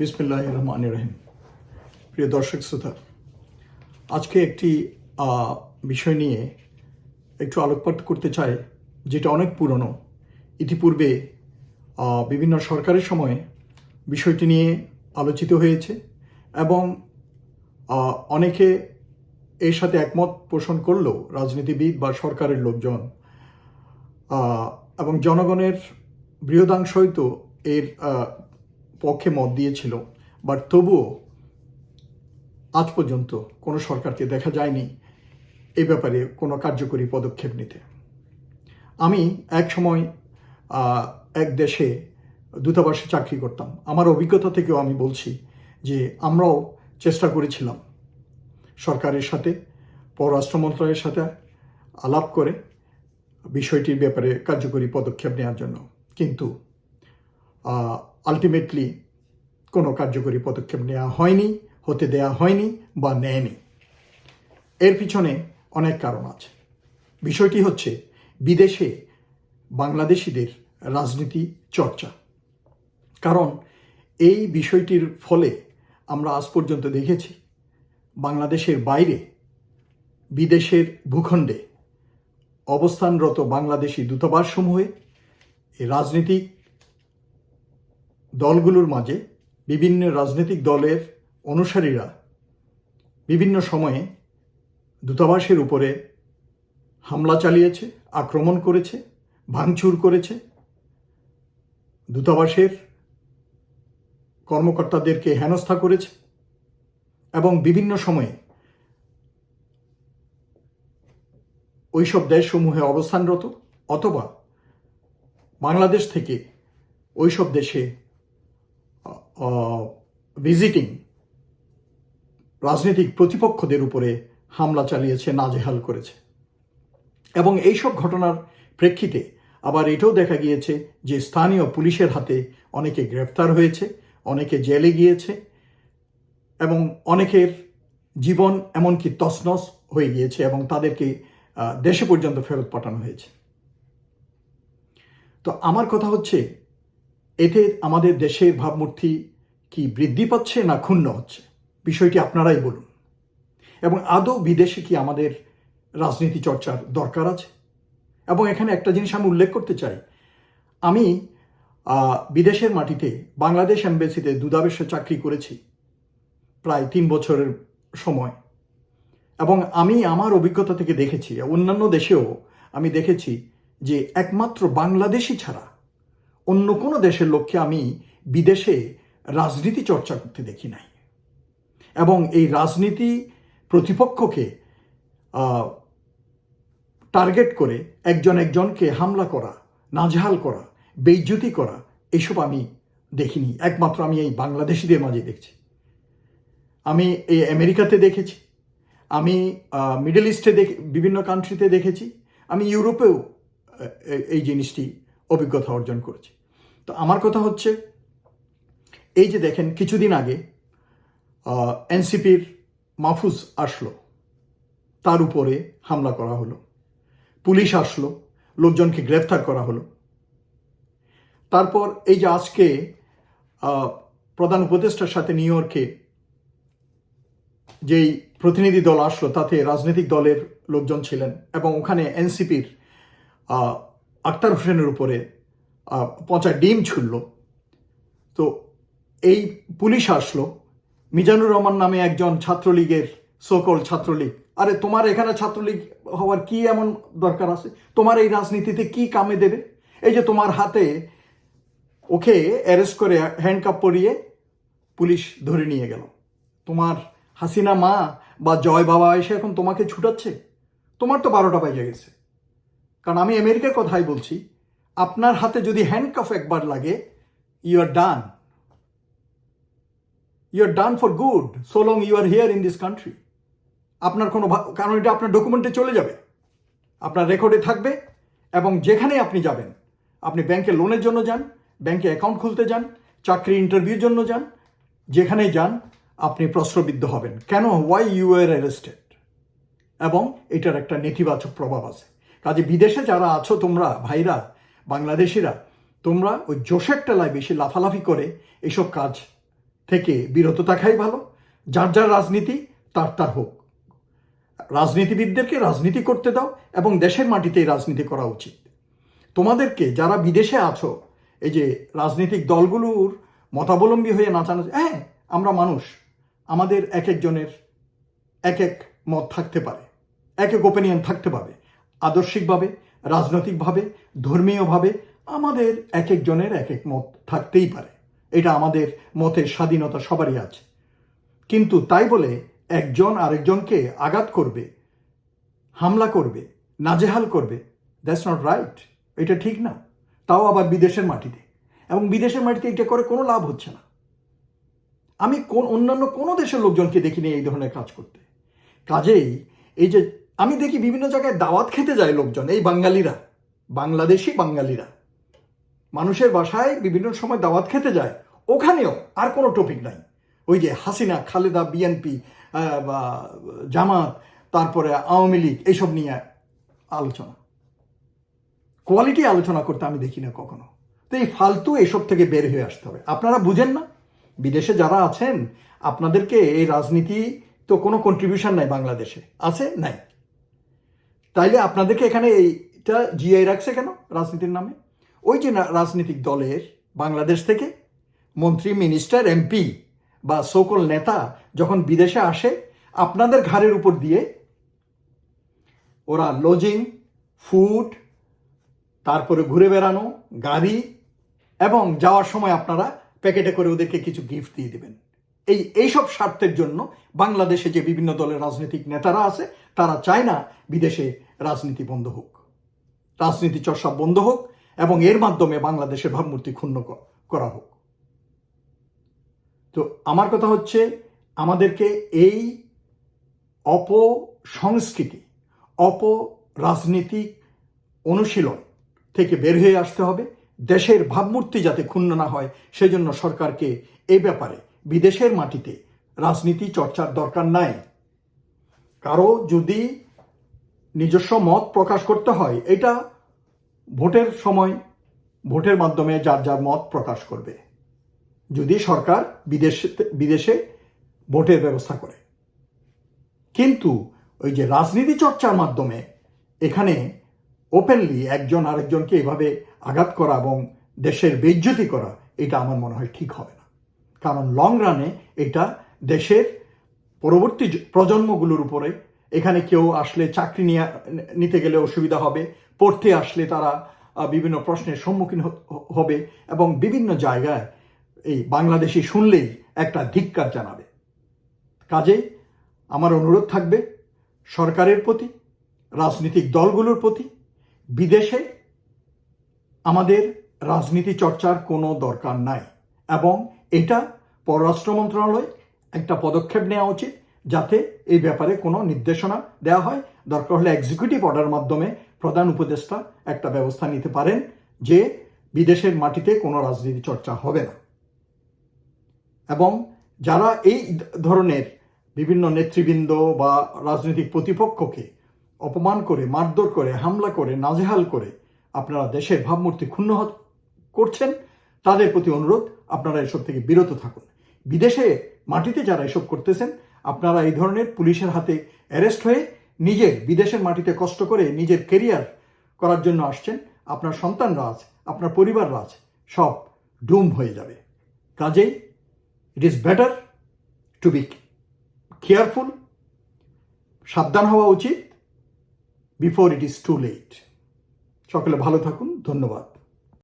বিসমিল্লাহ রহমান রহিম প্রিয় দর্শক শ্রোতা, আজকে একটি বিষয় নিয়ে একটু আলোকপাত করতে চাই, যেটা অনেক পুরনো। ইতিপূর্বে বিভিন্ন সরকারের সময় বিষয়টি নিয়ে আলোচিত হয়েছে এবং অনেকে এর সাথে একমত পোষণ করলেও রাজনীতিবিদ বা সরকারের লোকজন এবং জনগণের বৃহদাংশই তো এর পক্ষে মত দিয়েছিল। বাট তবুও আজ পর্যন্ত কোনো সরকারকে দেখা যায়নি এ ব্যাপারে কোনো কার্যকরী পদক্ষেপ নিতে। আমি এক সময় এক দেশে দূতাবাসে চাকরি করতাম। আমার অভিজ্ঞতা থেকেও আমি বলছি যে আমরাও চেষ্টা করেছিলাম সরকারের সাথে, পররাষ্ট্র মন্ত্রণালয়ের সাথে আলাপ করে বিষয়টির ব্যাপারে কার্যকরী পদক্ষেপ নেওয়ার জন্য। কিন্তু আলটিমেটলি কোনো কার্যকরী পদক্ষেপ নেওয়া হয়নি, হতে দেয়া হয়নি বা নেয়নি। এর পিছনে অনেক কারণ আছে। বিষয়টি হচ্ছে বিদেশে বাংলাদেশিদের রাজনীতি চর্চা। কারণ এই বিষয়টির ফলে আমরা আজ পর্যন্ত দেখেছি, বাংলাদেশের বাইরে বিদেশের ভূখণ্ডে অবস্থানরত বাংলাদেশি দূতাবাসসমূহে রাজনীতিক দলগুলোর মাঝে বিভিন্ন রাজনৈতিক দলের অনুসারীরা বিভিন্ন সময়ে দূতাবাসের উপরে হামলা চালিয়েছে, আক্রমণ করেছে, ভাঙচুর করেছে। দূতাবাসের কর্মকর্তাদেরকে হেনস্থা করেছে এবং বিভিন্ন সময়ে ওইসব দেশসমূহে অবস্থানরত অথবা বাংলাদেশ থেকে ওইসব দেশে ভিজিটিং রাজনৈতিক প্রতিপক্ষদের উপরে হামলা চালিয়েছে, নাজেহাল করেছে। এবং এইসব ঘটনার প্রেক্ষিতে আবার এটাও দেখা গিয়েছে যে স্থানীয় পুলিশের হাতে অনেকে গ্রেফতার হয়েছে, অনেকে জেলে গিয়েছে এবং অনেকের জীবন এমনকি তছনছ হয়ে গিয়েছে এবং তাদেরকে দেশে পর্যন্ত ফেরত পাঠানো হয়েছে। তো আমার কথা হচ্ছে এতে আমাদের দেশের ভাবমূর্তি কি বৃদ্ধি পাচ্ছে না ক্ষুণ্ণ হচ্ছে? বিষয়টি আপনারাই বলুন। এবং আদৌ বিদেশে কি আমাদের রাজনীতি চর্চার দরকার আছে? এবং এখানে একটা জিনিস আমি উল্লেখ করতে চাই। আমি বিদেশের মাটিতে বাংলাদেশ এম্বাসিতে দুদাবেশে চাকরি করেছি প্রায় তিন বছরের সময়। এবং আমি আমার অভিজ্ঞতা থেকে দেখেছি, অন্যান্য দেশেও আমি দেখেছি যে একমাত্র বাংলাদেশি ছাড়া অন্য কোনো দেশের লোককে আমি বিদেশে রাজনীতি চর্চা করতে দেখি নাই। এবং এই রাজনীতি প্রতিপক্ষকে টার্গেট করে একজন একজনকে হামলা করা, নাজহাল করা, বেইজ্জতি করা, এসব আমি দেখিনি একমাত্র আমি এই বাংলাদেশিদের মাঝে দেখছি। আমি এই আমেরিকাতে দেখেছি। আমি মিডল ইস্টে দেখে, বিভিন্ন কান্ট্রিতে দেখেছি। আমি ইউরোপেও এই জিনিসটি অভিজ্ঞতা অর্জন করেছি। তো আমার কথা হচ্ছে, এই যে দেখেন, কিছুদিন আগে এনসিপির মাহফুজ আসলো। তার উপরে হামলা করা হলো। পুলিশ আসলো। লোকজনকে গ্রেফতার করা হলো। তারপর এই যে আজকে প্রধান উপদেষ্টার সাথে নিউ ইয়র্কে যেই প্রতিনিধি দল আসলো, তাতে রাজনৈতিক দলের লোকজন ছিলেন এবং ওখানে এনসিপির আক্তার হোসেনের উপরে পচা ডিম ছুড়ল। তো এই পুলিশ আসলো। মিজানুর রহমান নামে একজন ছাত্রলীগের সকল ছাত্রলীগ। আরে, তোমার এখানে ছাত্রলীগ হওয়ার কি এমন দরকার আছে? তোমার এই রাজনীতিতে কি কামে দেবে? এই যে তোমার হাতে ওকে অ্যারেস্ট করে হ্যান্ডকাপ পরিয়ে পুলিশ ধরে নিয়ে গেল। তোমার হাসিনা মা বা জয় বাবা এসে এখন তোমাকে ছুটাচ্ছে? তোমার তো বারোটা বাজে গেছে। কারণ আমি আমেরিকার কথাই বলছি। আপনার হাতে যদি হ্যান্ডকাফ একবার লাগে you are done you are done for good so long you are here in this country আপনার কোনো কারণ এটা আপনার ডকুমেন্টে চলে যাবে। আপনার রেকর্ডে থাকবে এবং যেখানে আপনি যাবেন, আপনি ব্যাংকে লোনের জন্য যান ব্যাংকে অ্যাকাউন্ট খুলতে যান, চাকরি ইন্টারভিউর জন্য যান, যেখানেই যান, আপনি প্রশ্নবিদ্ধ হবেন। কেন? ওয়াই ইউ আর অ্যারেস্টেড এবং এটার একটা নেতিবাচক প্রভাব আছে। কাজে বিদেশে যারা আছো তোমরা, ভাইরা, বাংলাদেশিরা, তোমরা ওই জোশের টেলায় বেশি লাফালাফি করে এসব কাজ থেকে বিরত থাকাই ভালো। যার যার রাজনীতি, তার তার হোক। রাজনীতিবিদদেরকে রাজনীতি করতে দাও এবং দেশের মাটিতেই রাজনীতি করা উচিত। তোমাদেরকে যারা বিদেশে আছো, এই যে রাজনৈতিক দলগুলোর মতাবলম্বী হয়ে নাচানো হ্যাঁ আমরা মানুষ। আমাদের এক একজনের এক এক মত থাকতে পারে। এক এক ওপিনিয়ন থাকতে পারে। আদর্শিকভাবে, রাজনৈতিকভাবে, ধর্মীয়ভাবে আমাদের এক একজনের এক এক মত থাকতেই পারে। এটা আমাদের মতের স্বাধীনতা সবারই আছে। কিন্তু তাই বলে একজন আরেকজনকে আঘাত করবে, হামলা করবে, নাজেহাল করবে দ্যাটস নট রাইট এটা ঠিক না। তাও আবার বিদেশের মাটিতে। এবং বিদেশের মাটিতে এটা করে কোনো লাভ হচ্ছে না। আমি কোন, অন্যান্য কোনো দেশের লোকজনকে দেখিনি এই ধরনের কাজ করতে। কাজেই এই যে আমি দেখি বিভিন্ন জায়গায় দাওয়াত খেতে যায় লোকজন, এই বাঙালিরা, বাংলাদেশি বাঙালিরা। মানুষের বাসায় বিভিন্ন সময় দাওয়াত খেতে যায়। ওখানেও আর কোনো টপিক নাই। ওই যে হাসিনা, খালেদা বিএনপি বা জামাত, তারপরে আওয়ামী লীগ এইসব নিয়ে আলোচনা। কোয়ালিটি আলোচনা করতে আমি দেখি না কখনো। তো এই ফালতু এসব থেকে বের হয়ে আসতে হবে। আপনারা বুঝেন না? বিদেশে যারা আছেন, আপনাদেরকে এই রাজনীতি তো কোনো কন্ট্রিবিউশন নাই বাংলাদেশে। আছে? নাই। তাইলে আপনাদেরকে এখানে এইটা জিআই রাখছে কেন? রাজনীতির নামে? ওই যে রাজনৈতিক দলের বাংলাদেশ থেকে মন্ত্রী মিনিস্টার এমপি বা সকল নেতা যখন বিদেশে আসে, আপনাদের ঘাড়ের উপর দিয়ে ওরা লজিং ফুড তারপরে ঘুরে বেড়ানো, গাড়ি এবং যাওয়ার সময় আপনারা প্যাকেটে করে ওদেরকে কিছু গিফট দিয়ে দেবেন। এই, এইসব স্বার্থের জন্য বাংলাদেশে যে বিভিন্ন দলের রাজনৈতিক নেতারা আছে, তারা চায় না বিদেশে রাজনীতি বন্ধ হোক। রাজনীতি চর্চা বন্ধ হোক এবং এর মাধ্যমে বাংলাদেশের ভাবমূর্তি ক্ষুণ্ণ করা হোক। তো আমার কথা হচ্ছে, আমাদেরকে এই অপসংস্কৃতি, অপরাজনীতিক অনুশীলন থেকে বের হয়ে আসতে হবে। দেশের ভাবমূর্তি যাতে ক্ষুণ্ণ না হয়, সেজন্য সরকারকে এই ব্যাপারে বিদেশের মাটিতে রাজনীতি চর্চার দরকার নাই। কারও যদি নিজস্ব মত প্রকাশ করতে হয়, এটা ভোটের সময়, ভোটের মাধ্যমে যার যার মত প্রকাশ করবে। যদি সরকার বিদেশে বিদেশে ভোটের ব্যবস্থা করে। কিন্তু ওই যে রাজনীতি চর্চার মাধ্যমে এখানে ওপেনলি একজন আরেকজনকে এভাবে আঘাত করা এবং দেশের বেজ্জতি করা, এটা আমার মনে হয় ঠিক হবে না। কারণ লং রানে এটা দেশের পরবর্তী প্রজন্মগুলোর উপরে এখানে কেউ আসলে চাকরি নিয়ে, নিতে গেলে অসুবিধা হবে। পড়তে আসলে তারা বিভিন্ন প্রশ্নের সম্মুখীন হবে এবং বিভিন্ন জায়গায় এই বাংলাদেশি শুনলেই একটা ধিক্কার জানাবে। কাজেই আমার অনুরোধ থাকবে সরকারের প্রতি, রাজনৈতিক দলগুলোর প্রতি, বিদেশে আমাদের রাজনীতি চর্চার কোনো দরকার নাই এবং এটা পররাষ্ট্র মন্ত্রণালয় একটা পদক্ষেপ নেওয়া উচিত। যাতে এই ব্যাপারে কোনো নির্দেশনা দেওয়া হয়। দরকার হলে এক্সিকিউটিভ অর্ডার মাধ্যমে প্রধান উপদেষ্টা একটা ব্যবস্থা নিতে পারেন যে বিদেশের মাটিতে কোনো রাজনীতি চর্চা হবে না। এবং যারা এই ধরনের বিভিন্ন নেতৃবৃন্দ বা রাজনৈতিক প্রতিপক্ষকে অপমান করে, মারধর করে, হামলা করে, নাজেহাল করে আপনারা দেশের ভাবমূর্তি ক্ষুণ্ণ করছেন, তাদের প্রতি অনুরোধ, আপনারা এসব থেকে বিরত থাকুন। বিদেশে মাটিতে যারা এসব করতেছেন আপনারা এই ধরনের পুলিশের হাতে অ্যারেস্ট হয়ে নিজের বিদেশের মাটিতে কষ্ট করে নিজের কেরিয়ার করার জন্য আসছেন, আপনার সন্তানরা আছে আপনার পরিবাররা আছে সব ডুম হয়ে যাবে। কাজেই it is better to be careful সাবধান হওয়া উচিত before it is too late সকলে ভালো থাকুন, ধন্যবাদ।